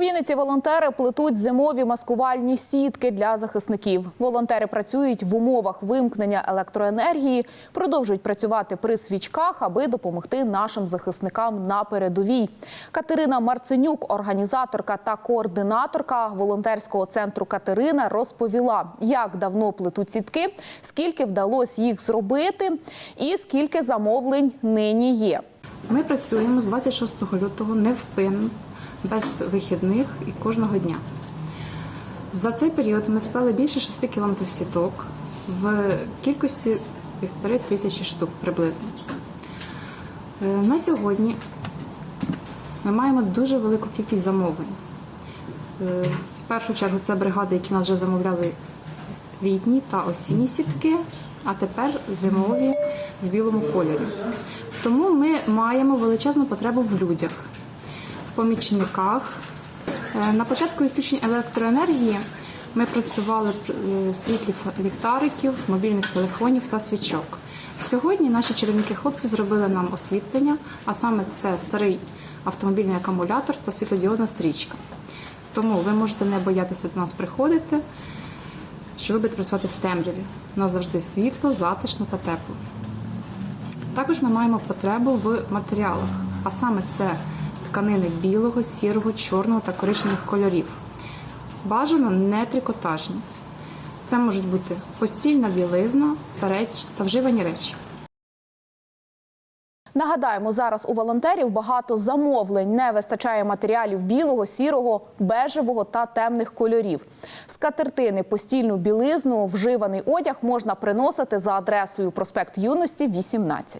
Вінниці волонтери плетуть зимові маскувальні сітки для захисників. Волонтери працюють в умовах вимкнення електроенергії, продовжують працювати при свічках, аби допомогти нашим захисникам на передовій. Катерина Марценюк, організаторка та координаторка волонтерського центру Катерина, розповіла, як давно плетуть сітки, скільки вдалося їх зробити, і скільки замовлень нині є. Ми працюємо з 26 лютого невпинно, без вихідних і кожного дня. За цей період ми сплели більше 6 кілометрів сіток в кількості півтори тисячі штук приблизно. Е, На сьогодні ми маємо дуже велику кількість замовлень. Е, В першу чергу це бригади, які нас вже замовляли літні та осінні сітки, а тепер зимові в білому кольорі. Тому ми маємо величезну потребу в людях, в помічниках. Е, На початку відключення електроенергії ми працювали в світлі ліхтариків, мобільних телефонів та свічок. Сьогодні наші чарівники хлопці зробили нам освітлення, а саме це старий автомобільний акумулятор та світлодіодна стрічка. Тому ви можете не боятися до нас приходити, що ви будете працювати в темряві. У нас завжди світло, затишно та тепло. Також ми маємо потребу в матеріалах, а саме це тканини білого, сірого, чорного та коричневих кольорів. Бажано не трикотажні. Це можуть бути постільна білизна та, реч... та вживані речі. Нагадаємо, зараз у волонтерів багато замовлень. Не вистачає матеріалів білого, сірого, бежевого та темних кольорів. Скатертини, постільну білизну, вживаний одяг можна приносити за адресою проспект Юності, 18.